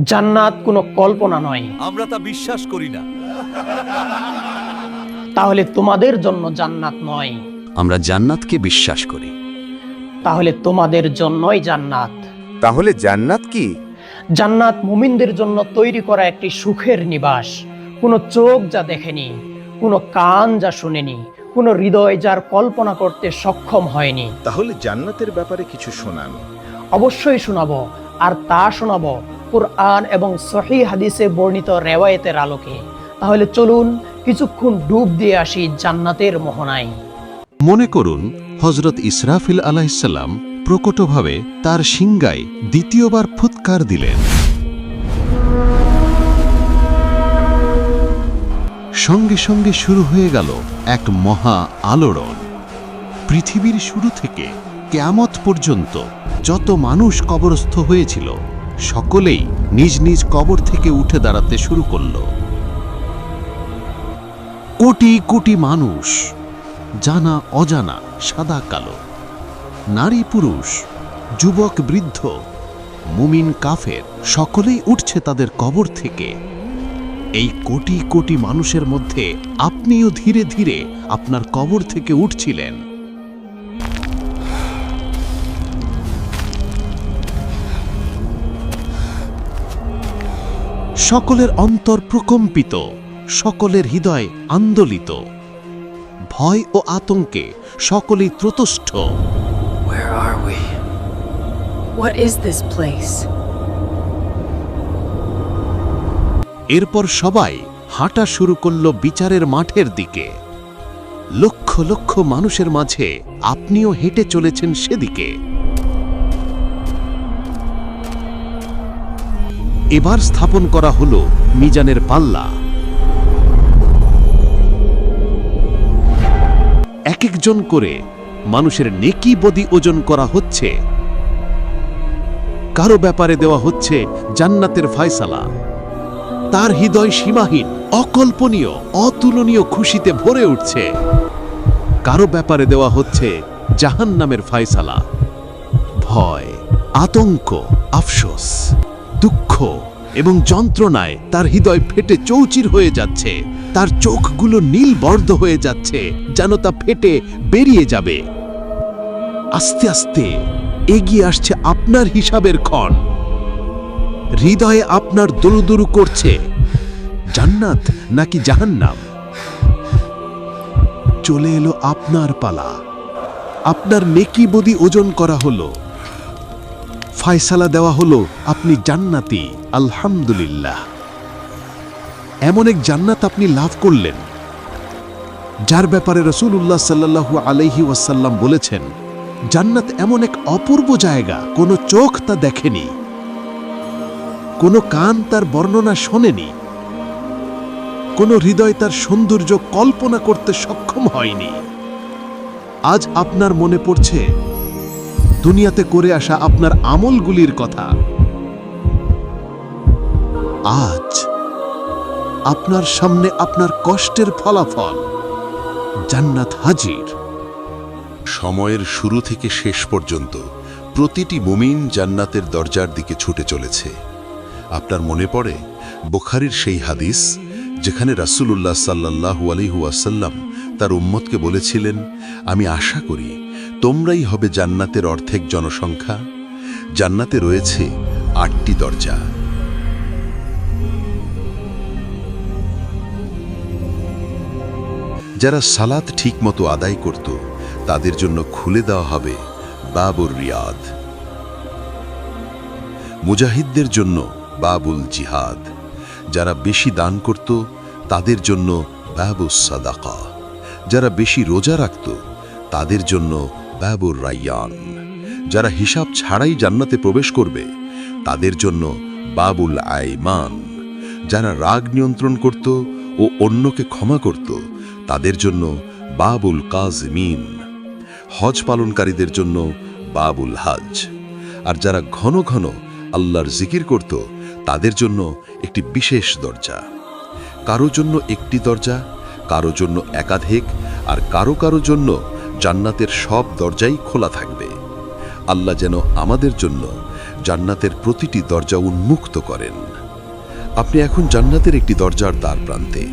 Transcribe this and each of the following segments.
জান্নাত কোনো কল্পনা নয়। আমরা তা বিশ্বাস করি না। তাহলে তোমাদের জন্য জান্নাত নয়। আমরা জান্নাতকে বিশ্বাস করি। তাহলে তোমাদের জন্যই জান্নাত। তাহলে জান্নাত কি? জান্নাত মুমিনদের জন্য তৈরি করা একটি সুখের নিবাস। কোনো চোখ যা দেখেনি কোনো কান যা শুনেনি কোনো হৃদয় যার কল্পনা করতে সক্ষম হয়নি। তাহলে জান্নাতের ব্যাপারে কিছু শোনান। অবশ্যই শোনাবো আর তা শোনাবো কুরআন এবং সহি হাদিসে বর্ণিত রেওয়ায়েতের আলোকে। তাহলে চলুন কিছুক্ষণ ডুব দিয়ে আসি জান্নাতের মোহনায়। মনে করুন হজরত ইসরাফিল আলাহিসাল্লাম প্রকটভাবে তার সিংগায় দ্বিতীয়বার ফুৎকার দিলেন। সঙ্গে সঙ্গে শুরু হয়ে গেল এক মহা আলোড়ন। পৃথিবীর শুরু থেকে কেয়ামত পর্যন্ত যত মানুষ কবরস্থ হয়েছিল সকলেই নিজ নিজ কবর থেকে উঠে দাঁড়াতে শুরু করল। কোটি কোটি মানুষ, জানা অজানা, সাদা কালো, নারী পুরুষ, যুবক বৃদ্ধ, মুমিন কাফের, সকলেই উঠছে তাদের কবর থেকে। এই কোটি কোটি মানুষের মধ্যে আপনিও ধীরে ধীরে আপনার কবর থেকে উঠছিলেন। সকলের অন্তর প্রকম্পিত সকলের হৃদয় আন্দোলিত ভয় ও আতঙ্কে সকলেই ত্রতষ্ঠ Where are we? What is this place? এরপর সবাই হাঁটা শুরু করল বিচারের মাঠের দিকে লক্ষ লক্ষ মানুষের মাঝে আপনিও হেঁটে চলেছেন সেদিকে এবার স্থাপন করা হল মিজানের পাল্লা। এক একজন করে মানুষের নেকি বদি ওজন করা হচ্ছে। কারও ব্যাপারে দেওয়া হচ্ছে জান্নাতের ফয়সালা। তার হৃদয় সীমাহীন, অকল্পনীয়, অতুলনীয় খুশিতে ভরে উঠছে। কারও ব্যাপারে দেওয়া হচ্ছে জাহান্নামের ফয়সালা। ভয়, আতঙ্ক, আফসোস, দুঃখ এবং যন্ত্রণায় তার হৃদয় ফেটে চৌচির হয়ে যাচ্ছে। তার চোখগুলো নীল বর্ধ হয়ে যাচ্ছে, যেন তা ফেটে বেরিয়ে যাবে। আস্তে আস্তে এগিয়ে আসছে আপনার হিসাবের ক্ষণ। হৃদয়ে আপনার দুরুদুরু করছে, জান্নাত নাকি জাহান্নাম? চলে এলো আপনার পালা। আপনার নেকি বদি ওজন করা হলো। ফায়সালা দেওয়া হলো আপনি জান্নাতি। আলহামদুলিল্লাহ। এমন এক জান্নাত আপনি লাভ করলেন, যার ব্যাপারে রসুল্লাহ সাল্লাহু আলাইহি ওয়াসাল্লাম বলেছেন, জান্নাত এমন এক অপূর্ব জায়গা, কোনো চোখ তা দেখেনি, কোনো কান তার বর্ণনা শোনেনি, কোনো হৃদয় তার সৌন্দর্য কল্পনা করতে সক্ষম হয়নি। আজ আপনার মনে পড়ছে, দুনিয়াতে করে আসা আপনার আমলগুলির কথা। আজ আপনার সামনে আপনার কষ্টের ফলাফল। জান্নাত হাজির। সময়ের শুরু থেকে শেষ পর্যন্ত প্রতিটি মুমিন জান্নাতের দরজার দিকে ছুটে চলেছে। আপনার মনে পড়ে বুখারির সেই হাদিস যেখানে রাসূলুল্লাহ সাল্লাল্লাহু আলাইহি ওয়াসাল্লাম তার উম্মতকে বলেছিলেন, আমি আশা করি তোমরাই হবে জান্নাতের অর্ধেক জনসংখ্যা। জান্নাতে রয়েছে আটটি দরজা। যারা সালাত ঠিকমতো আদায় করত, তাদের জন্য খুলে দেওয়া হবে বাবুর রিয়াদ। মুজাহিদদের জন্য বাবুল জিহাদ। যারা বেশি দান করত, তাদের জন্য বাবুস সাদাকা। যারা বেশি রোজা রাখত, তাদের জন্য বাবুর রাইয়ান। যারা হিসাব ছাড়াই জান্নাতে প্রবেশ করবে, তাদের জন্য বাবুল আইমান। যারা রাগ নিয়ন্ত্রণ করত ও অন্যকে ক্ষমা করত তাদের জন্য বাবুল কাজমিন হজ পালনকারীদের জন্য বাবুল হাজ। আর যারা ঘন ঘন আল্লাহর জিকির করত, তাদের জন্য একটি বিশেষ দরজা। কারও জন্য একটি দরজা, কারও জন্য একাধিক, আর কারও কারও জন্য জান্নাতের সব দরজাই খোলা থাকবে। আল্লাহ যেন আমাদের জন্য জান্নাতের প্রতিটি দরজা উন্মুক্ত করেন। আপনি এখন জান্নাতের একটি দরজার দ্বার প্রান্তে।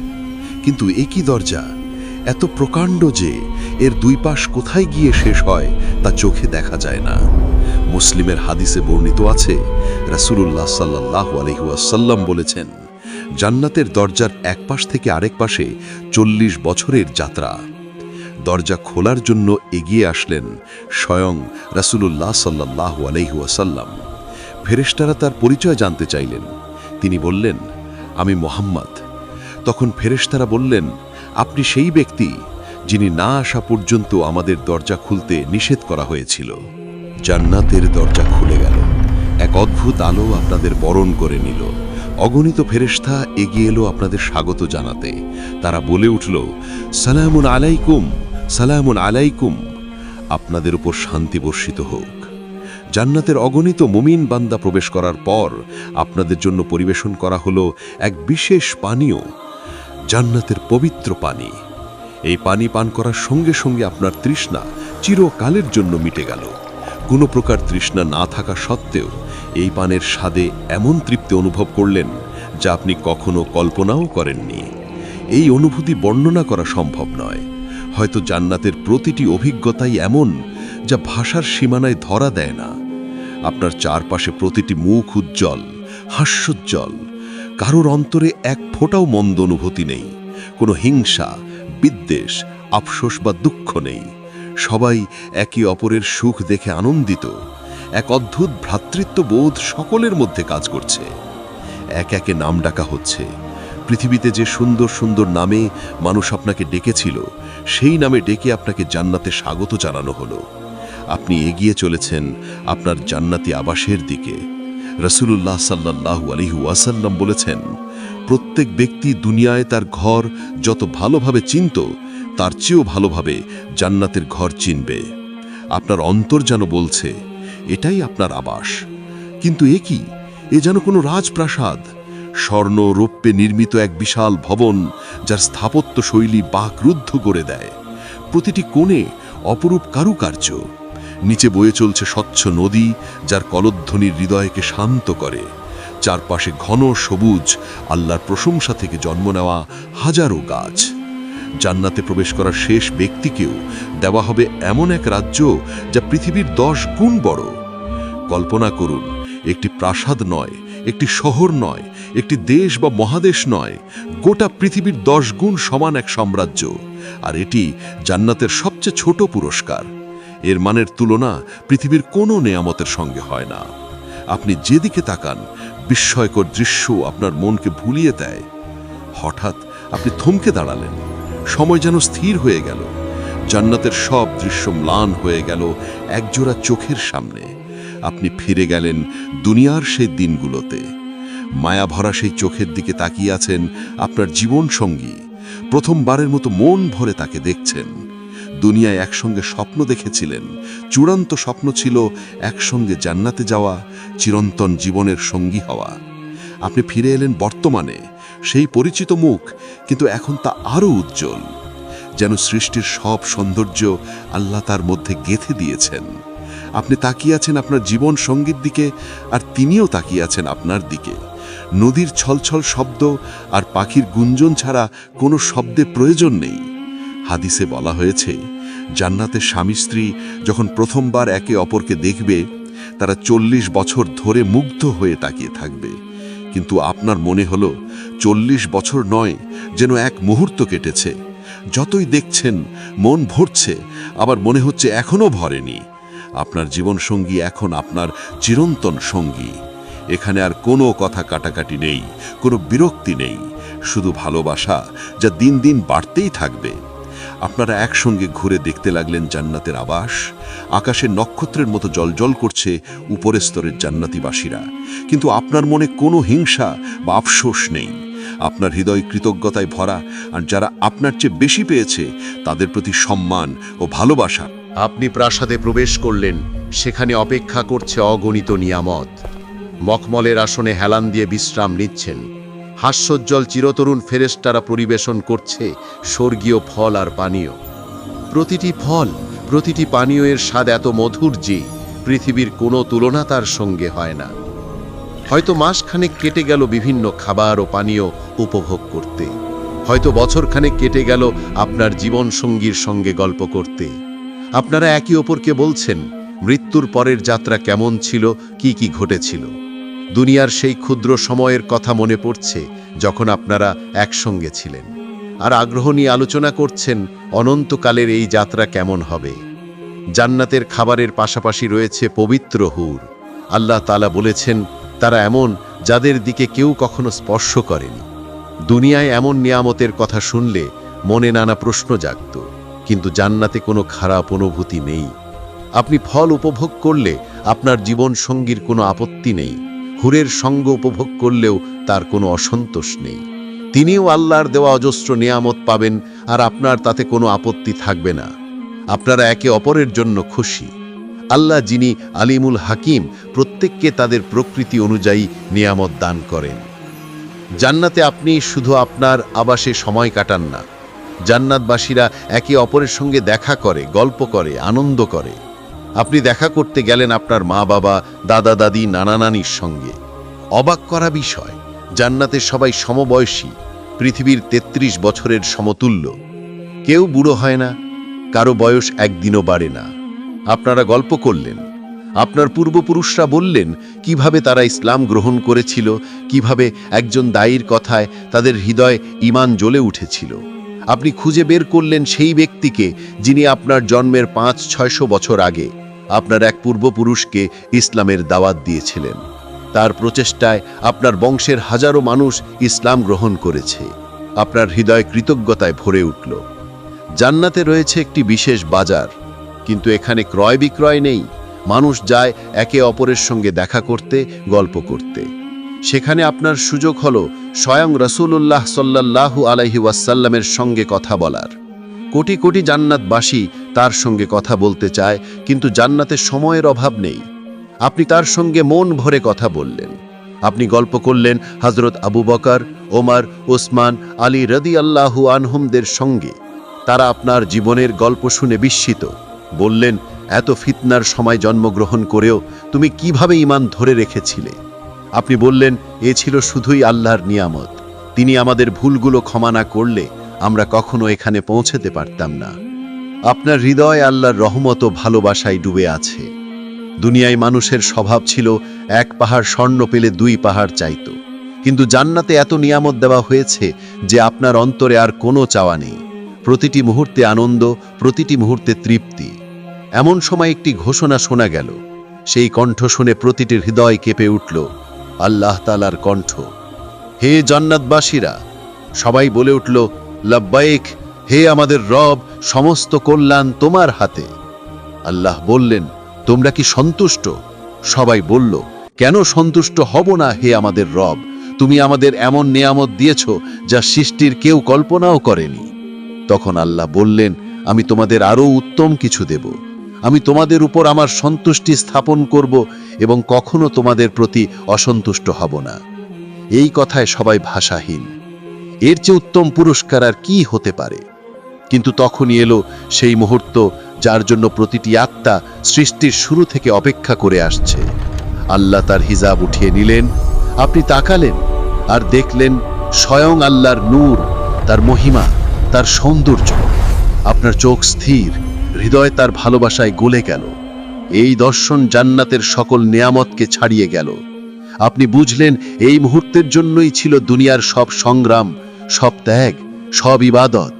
কিন্তু একই দরজা এত প্রকাণ্ড যে এর দুই পাশ কোথায় গিয়ে শেষ হয় তা চোখে দেখা যায় না। মুসলিমের হাদিসে বর্ণিত আছে, রাসূলুল্লাহ সাল্লাহ আলহিউসাল্লাম বলেছেন, জান্নাতের দরজার এক পাশ থেকে আরেক পাশে চল্লিশ বছরের যাত্রা। দরজা খোলার জন্য এগিয়ে আসলেন স্বয়ং রাসূলুল্লাহ সাল্লাহ আলহিউসাল্লাম ফেরেশতারা তার পরিচয় জানতে চাইলেন। তিনি বললেন, আমি মোহাম্মদ। তখন ফেরেশতারা বললেন আপনি সেই ব্যক্তি যিনি না আসা পর্যন্ত আমাদের দরজা খুলতে নিষেধ করা হয়েছিল। জান্নাতের দরজা খুলে গেল। এক অদ্ভুত আলো আপনাদের বরণ করে নিল। অগণিত ফেরেশতা এগিয়ে এলো আপনাদের স্বাগত জানাতে। তারা বলে উঠল, সালামুন আলাইকুম সালামুন আলাইকুম। আপনাদের উপর শান্তি বর্ষিত হোক। জান্নাতের অগণিত মুমিন বান্দা প্রবেশ করার পর আপনাদের জন্য পরিবেশন করা হলো এক বিশেষ পানীয় জান্নাতের পবিত্র পানি। এই পানি পান করার সঙ্গে সঙ্গে আপনার তৃষ্ণা চিরকালের জন্য মিটে গেল। কোনো প্রকার তৃষ্ণা না থাকা সত্ত্বেও এই পানের স্বাদে এমন তৃপ্তি অনুভব করলেন যা আপনি কখনো কল্পনাও করেননি। এই অনুভূতি বর্ণনা করা সম্ভব নয়। হয়তো জান্নাতের প্রতিটি অভিজ্ঞতাই এমন যা ভাষার সীমানায় ধরা দেয় না। আপনার চারপাশে প্রতিটি মুখ উজ্জ্বল, হাস্যোজ্জ্বল কারোর অন্তরে এক ফোঁটাও মন্দ অনুভূতি নেই। কোনো হিংসা, বিদ্বেষ, আফসোস বা দুঃখ নেই। সবাই একে অপরের সুখ দেখে আনন্দিত। এক অদ্ভুত ভ্রাতৃত্ববোধ সকলের মধ্যে কাজ করছে। এক একে নাম ডাকা হচ্ছে। পৃথিবীতে যে সুন্দর সুন্দর নামে মানুষ আপনাকে ডেকেছিল, সেই নামে ডেকে আপনাকে জান্নাতে স্বাগত জানানো হলো। আপনি এগিয়ে চলেছেন আপনার জান্নাতি আবাসের দিকে। রসুল্লাহ সাল্লাহ আলহু ওয়াসাল্লাম বলেছেন, প্রত্যেক ব্যক্তি দুনিয়ায় তার ঘর যত ভালোভাবে চিনত, তার চেয়েও ভালোভাবে জান্নাতের ঘর চিনবে। আপনার অন্তর যেন বলছে, এটাই আপনার আবাস। কিন্তু এ কি? এ যেন কোনো রাজপ্রাসাদ। স্বর্ণ রৌপ্যে নির্মিত এক বিশাল ভবন, যার স্থাপত্য শৈলী বাকরুদ্ধ করে দেয়। প্রতিটি কোণে অপরূপ কারুকার্য। নিচে বয়ে চলছে স্বচ্ছ নদী, যার কলধ্বনির হৃদয়কে শান্ত করে। চারপাশে ঘন সবুজ, আল্লাহর প্রশংসা থেকে জন্ম নেওয়া হাজারো গাছ। জান্নাতে প্রবেশ করার শেষ ব্যক্তিকেও দেওয়া হবে এমন এক রাজ্য যা পৃথিবীর দশ গুণ বড়। কল্পনা করুন, একটি প্রাসাদ নয়, একটি শহর নয়, একটি দেশ বা মহাদেশ নয়, গোটা পৃথিবীর দশ গুণ সমান এক সাম্রাজ্য। আর এটি জান্নাতের সবচেয়ে ছোট পুরস্কার। এর মানের তুলনা পৃথিবীর কোনো নেয়ামতের সঙ্গে হয় না। আপনি যেদিকে তাকান, বিস্ময়কর দৃশ্য আপনার মনকে ভুলিয়ে দেয়। হঠাৎ আপনি থমকে দাঁড়ালেন। সময় যেন স্থির হয়ে গেল। জান্নাতের সব দৃশ্য ম্লান হয়ে গেল একজোড়া চোখের সামনে। আপনি ফিরে গেলেন দুনিয়ার সেই দিনগুলোতে। মায়া ভরা সেই চোখের দিকে তাকিয়ে আছেন আপনার জীবন সঙ্গী প্রথমবারের মতো মন ভরে তাকে দেখছেন। দুনিয়ায় একসঙ্গে স্বপ্ন দেখেছিলেন। চূড়ান্ত স্বপ্ন ছিল একসঙ্গে জান্নাতে যাওয়া, চিরন্তন জীবনের সঙ্গী হওয়া। আপনি ফিরে এলেন বর্তমানে, সেই পরিচিত মুখ, কিন্তু এখন তা আরও উজ্জ্বল। যেন সৃষ্টির সব সৌন্দর্য আল্লাহ তার মধ্যে গেথে দিয়েছেন। আপনি তাকিয়ে আছেন আপনার জীবন সঙ্গীর দিকে, আর তিনিও তাকিয়ে আছেন আপনার দিকে। নদীর ছলছল শব্দ আর পাখির গুঞ্জন ছাড়া কোনো শব্দে প্রয়োজন নেই। হাদিসে বলা হয়েছে জান্নাতের স্বামী স্ত্রী যখন প্রথমবার একে অপরকে দেখবে, তারা চল্লিশ বছর ধরে মুগ্ধ হয়ে তাকিয়ে থাকবে। কিন্তু আপনার মনে হলো, চল্লিশ বছর নয় যেন এক মুহূর্ত কেটেছে। যতই দেখছেন, মন ভরছে, আবার মনে হচ্ছে এখনও ভরেনি। আপনার জীবনসঙ্গী এখন আপনার চিরন্তন সঙ্গী। এখানে আর কোনো কথা কাটাকাটি নেই, কোনো বিরক্তি নেই। শুধু ভালোবাসা যা দিন দিন বাড়তেই থাকবে। আপনারা একসঙ্গে ঘুরে দেখতে লাগলেন জান্নাতের আবাস। আকাশে নক্ষত্রের মতো জলজল করছে উপরের স্তরের জান্নাতিবাসীরা। কিন্তু আপনার মনে কোনো হিংসা বা আফসোস নেই। আপনার হৃদয় কৃতজ্ঞতায় ভরা আর যারা আপনার চেয়ে বেশি পেয়েছে, তাদের প্রতি সম্মান ও ভালোবাসা। আপনি প্রাসাদে প্রবেশ করলেন, সেখানে অপেক্ষা করছে অগণিত নিয়ামত। মখমলের আসনে হেলান দিয়ে বিশ্রাম নিচ্ছেন। হাস্যোজ্জ্বল চিরতরুণ ফেরেস্তারা পরিবেশন করছে স্বর্গীয় ফল আর পানীয়। প্রতিটি ফল, প্রতিটি পানীয় এর স্বাদ এত মধুর যে পৃথিবীর কোনো তুলনা তার সঙ্গে হয় না। হয়তো মাসখানেক কেটে গেল বিভিন্ন খাবার ও পানীয় উপভোগ করতে। হয়তো বছরখানেক কেটে গেল আপনার জীবন সঙ্গীর সঙ্গে গল্প করতে। আপনারা একে অপরকে বলছেন, মৃত্যুর পরের যাত্রা কেমন ছিল, কি কি ঘটেছিল। দুনিয়ার সেই ক্ষুদ্র সময়ের কথা মনে পড়ছে যখন আপনারা একসঙ্গে ছিলেন। আর আগ্রহ নিয়ে আলোচনা করছেন অনন্তকালের এই যাত্রা কেমন হবে। জান্নাতের খাবারের পাশাপাশি রয়েছে পবিত্র হুর। আল্লাহ তালা বলেছেন, তারা এমন যাদের দিকে কেউ কখনো স্পর্শ করেনি। দুনিয়ায় এমন নিয়ামতের কথা শুনলে মনে নানা প্রশ্ন জাগত, কিন্তু জান্নাতে কোনো খারাপ অনুভূতি নেই। আপনি ফল উপভোগ করলে আপনার জীবন সঙ্গীর কোনো আপত্তি নেই। হুরের সঙ্গ উপভোগ করলেও তার কোনো অসন্তোষ নেই। তিনিও আল্লাহর দেওয়া অজস্র নিয়ামত পাবেন আর আপনার তাতে কোনো আপত্তি থাকবে না। আপনারা একে অপরের জন্য খুশি। আল্লাহ যিনি আলিমুল হাকিম, প্রত্যেককে তাদের প্রকৃতি অনুযায়ী নিয়ামত দান করেন। জান্নাতে আপনি শুধু আপনার আবাসে সময় কাটান না। জান্নাতবাসীরা একে অপরের সঙ্গে দেখা করে, গল্প করে, আনন্দ করে। আপনি দেখা করতে গেলেন আপনার মা বাবা, দাদা দাদি, নানা নানির সঙ্গে। অবাক করা বিষয় জান্নাতে সবাই সমবয়সী, পৃথিবীর ৩৩ বছরের সমতুল্য। কেউ বুড়ো হয় না, কারও বয়স একদিনও বাড়ে না। আপনারা গল্প করলেন, আপনার পূর্বপুরুষরা বললেন, কীভাবে তারা ইসলাম গ্রহণ করেছিল, কীভাবে একজন দায়ীর কথায় তাদের হৃদয় ইমান জ্বলে উঠেছিল। আপনি খুঁজে বের করলেন সেই ব্যক্তিকে যিনি আপনার জন্মের পাঁচ, ছয়শো বছর আগে আপনার এক পূর্বপুরুষকে ইসলামের দাওয়াত দিয়েছিলেন। তার প্রচেষ্টায় আপনার বংশের হাজারো মানুষ ইসলাম গ্রহণ করেছে। আপনার হৃদয় কৃতজ্ঞতায় ভরে উঠল। জান্নাতে রয়েছে একটি বিশেষ বাজার, কিন্তু এখানে ক্রয় বিক্রয় নেই। মানুষ যায় একে অপরের সঙ্গে দেখা করতে, গল্প করতে। সেখানে আপনার সুযোগ হলো স্বয়ং রসুল্লাহ সাল্লাল্লাহু আলাইহি ওয়াসাল্লামের সঙ্গে কথা বলার। কোটি কোটি জান্নাতবাসী তার সঙ্গে কথা বলতে চায়, কিন্তু জান্নাতে সময়ের অভাব নেই। আপনি তার সঙ্গে মন ভরে কথা বললেন। আপনি গল্প করলেন হজরত আবু বকর, ওমর, ওসমান, আলী রদি আল্লাহু আনহুমদের সঙ্গে। তারা আপনার জীবনের গল্প শুনে বিস্মিত। বললেন, এত ফিতনার সময় জন্মগ্রহণ করেও তুমি কীভাবে ইমান ধরে রেখেছিলে? আপনি বললেন, এ ছিল শুধুই আল্লাহর নিয়ামত। তিনি আমাদের ভুলগুলো ক্ষমা না করলে আমরা কখনো এখানে পৌঁছতে পারতাম না। আপনার হৃদয় আল্লাহর রহমত ও ভালোবাসায় ডুবে আছে। দুনিয়ায় মানুষের স্বভাব ছিল, এক পাহাড় স্বর্ণ পেলে দুই পাহাড় চাইত। কিন্তু জান্নাতে এত নিয়ামত দেওয়া হয়েছে যে আপনার অন্তরে আর কোনো চাওয়া নেই। প্রতিটি মুহূর্তে আনন্দ, প্রতিটি মুহূর্তে তৃপ্তি। এমন সময় একটি ঘোষণা শোনা গেল। সেই কণ্ঠ শুনে প্রতিটি হৃদয় কেঁপে উঠল আল্লাহ তালার কণ্ঠ। হে জান্নাতবাসীরা, সবাই বলে উঠল, লব্বাইক, হে আমাদের রব, সমস্ত কল্যাণ তোমার হাতে। আল্লাহ বললেন, তোমরা কি সন্তুষ্ট? সবাই বলল, কেন সন্তুষ্ট হব না হে আমাদের রব? তুমি আমাদের এমন নিয়ামত দিয়েছ যা সৃষ্টির কেউ কল্পনাও করেনি। তখন আল্লাহ বললেন, আমি তোমাদের আরও উত্তম কিছু দেব। আমি তোমাদের উপর আমার সন্তুষ্টি স্থাপন করব এবং কখনো তোমাদের প্রতি অসন্তুষ্ট হব না। এই কথায় সবাই ভাষাহীন। এর চেয়ে উত্তম পুরস্কার আর কি হতে পারে? কিন্তু তখনই এলো সেই মুহূর্ত যার জন্য প্রতিটি আত্মা সৃষ্টির শুরু থেকে অপেক্ষা করে আসছে। আল্লাহ তার হিজাব উঠিয়ে নিলেন, আপনি তাকালেন আর দেখলেন স্বয়ং আল্লাহর নূর, তার মহিমা, তার সৌন্দর্য। আপনার চোখ স্থির হৃদয় তার ভালোবাসায় গলে গেল। এই দর্শন জান্নাতের সকল নেয়ামতকে ছাড়িয়ে গেল। আপনি বুঝলেন, এই মুহূর্তের জন্যই ছিল দুনিয়ার সব সংগ্রাম, সব ত্যাগ, সব ইবাদত।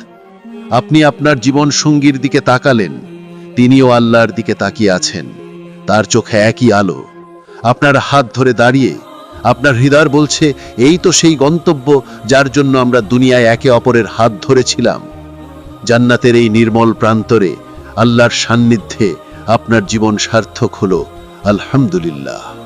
আপনি আপনার জীবন সঙ্গীর দিকে তাকালেন, তিনিও আল্লাহর দিকে তাকিয়ে আছেন। তার চোখে একই আলো। আপনার হাত ধরে দাঁড়িয়ে, আপনার হৃদয় বলছে, এই তো সেই গন্তব্য যার জন্য আমরা দুনিয়ায় একে অপরের হাত ধরেছিলাম। জান্নাতের এই নির্মল প্রান্তরে আল্লাহর সান্নিধ্যে আপনার জীবন সার্থক হল আলহামদুলিল্লাহ।